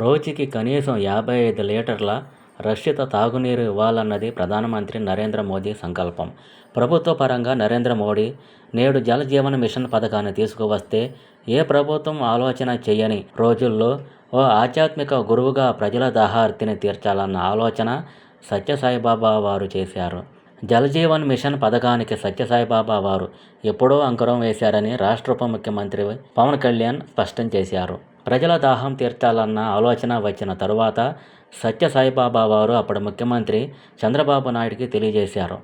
రోజుకి కనీసం యాభై ఐదు లీటర్ల రక్షిత తాగునీరు ఇవ్వాలన్నది ప్రధానమంత్రి నరేంద్ర మోదీ సంకల్పం. ప్రభుత్వ పరంగా నరేంద్ర మోడీ నేడు జల జీవన మిషన్ పథకాన్ని తీసుకువస్తే ఏ ప్రభుత్వం ఆలోచన చేయని రోజుల్లో ఓ ఆధ్యాత్మిక గురువుగా ప్రజల దాహార్తిని తీర్చాలన్న ఆలోచన సత్యసాయిబాబా వారు చేశారు. జలజీవన్ మిషన్ పథకానికి సత్యసాయిబాబా వారు ఎప్పుడో అంకురం వేశారని రాష్ట్ర ఉప ముఖ్యమంత్రి పవన్ కళ్యాణ్ స్పష్టం చేశారు. ప్రజల దాహం తీర్చాలన్న ఆలోచన వచ్చిన తరువాత సత్యసాయిబాబా వారు అప్పటి ముఖ్యమంత్రి చంద్రబాబు నాయుడికి తెలియజేశారు.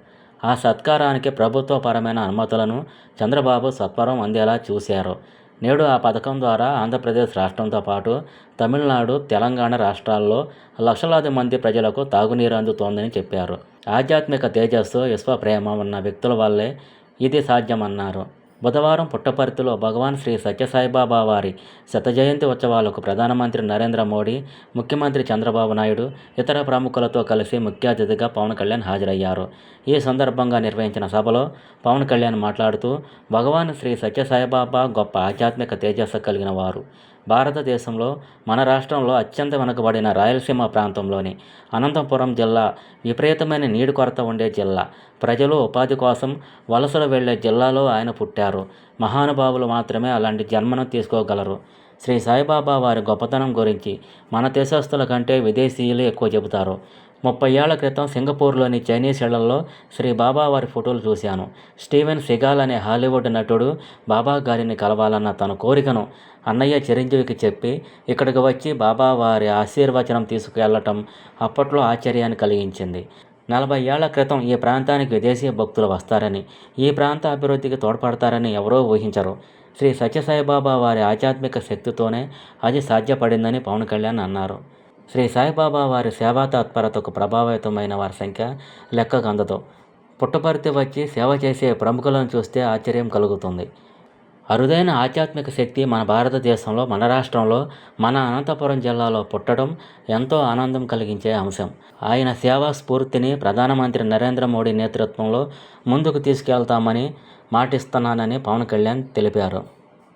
ఆ సత్కారానికి ప్రభుత్వపరమైన అనుమతులను చంద్రబాబు సత్వరం అందేలా చూశారు. నేడు ఆ పథకం ద్వారా ఆంధ్రప్రదేశ్ రాష్ట్రంతో పాటు తమిళనాడు తెలంగాణ రాష్ట్రాల్లో లక్షలాది మంది ప్రజలకు తాగునీరు అందుతోందని చెప్పారు. ఆధ్యాత్మిక తేజస్సు విశ్వ ప్రేమ ఉన్న వ్యక్తుల వల్లే ఇది సాధ్యమన్నారు. బుధవారం పుట్టపర్తిలో భగవాన్ శ్రీ సత్యసాయిబాబా వారి శతజయంతి ఉత్సవాలకు ప్రధానమంత్రి నరేంద్ర మోడీ ముఖ్యమంత్రి చంద్రబాబు నాయుడు ఇతర ప్రముఖులతో కలిసి ముఖ్య అతిథిగా పవన్ కళ్యాణ్ హాజరయ్యారు. ఈ సందర్భంగా నిర్వహించిన సభలో పవన్ కళ్యాణ్ మాట్లాడుతూ భగవాన్ శ్రీ సత్యసాయిబాబా గొప్ప ఆధ్యాత్మిక తేజస్సు కలిగిన వారు. భారతదేశంలో మన రాష్ట్రంలో అత్యంత వెనుకబడిన రాయలసీమ ప్రాంతంలోని అనంతపురం జిల్లా విపరీతమైన నీటి కొరత ఉండే జిల్లా. ప్రజలు ఉపాధి కోసం వలసలు వెళ్ళే జిల్లాలో ఆయన పుట్టారు. మహానుభావులు మాత్రమే అలాంటి జన్మను తీసుకోగలరు. శ్రీ సాయిబాబా వారి గొప్పతనం గురించి మన దేశస్తుల కంటే విదేశీయులు ఎక్కువ చెబుతారు. ముప్పై ఏళ్ళ క్రితం సింగపూర్లోని చైనీస్ ఇళ్ళలో శ్రీ బాబా వారి ఫోటోలు చూశాను. స్టీవెన్ సిగాల్ అనే హాలీవుడ్ నటుడు బాబా గారిని కలవాలన్న తన కోరికను అన్నయ్య చిరంజీవికి చెప్పి ఇక్కడికి వచ్చి బాబా వారి ఆశీర్వచనం తీసుకువెళ్ళటం అప్పట్లో ఆశ్చర్యాన్ని కలిగించింది. నలభై ఏళ్ళ క్రితం ఈ ప్రాంతానికి విదేశీ భక్తులు వస్తారని ఈ ప్రాంత అభివృద్ధికి తోడ్పడతారని ఎవరో ఊహించరు. శ్రీ సత్యసాయిబాబా వారి ఆధ్యాత్మిక శక్తితోనే అది సాధ్యపడిందని పవన్ కళ్యాణ్ అన్నారు. శ్రీ సాయిబాబా వారి సేవా తత్పరతకు ప్రభావితమైన వారి సంఖ్య లెక్కకు అందదు. పుట్టపర్తి వచ్చి సేవ చేసే ప్రముఖులను చూస్తే ఆశ్చర్యం కలుగుతుంది. అరుదైన ఆధ్యాత్మిక శక్తి మన భారతదేశంలో మన రాష్ట్రంలో మన అనంతపురం జిల్లాలో పుట్టడం ఎంతో ఆనందం కలిగించే అంశం. ఆయన సేవా స్ఫూర్తిని ప్రధానమంత్రి నరేంద్ర మోడీ నేతృత్వంలో ముందుకు తీసుకెళ్తామని మాటిస్తున్నానని పవన్ కళ్యాణ్ తెలిపారు.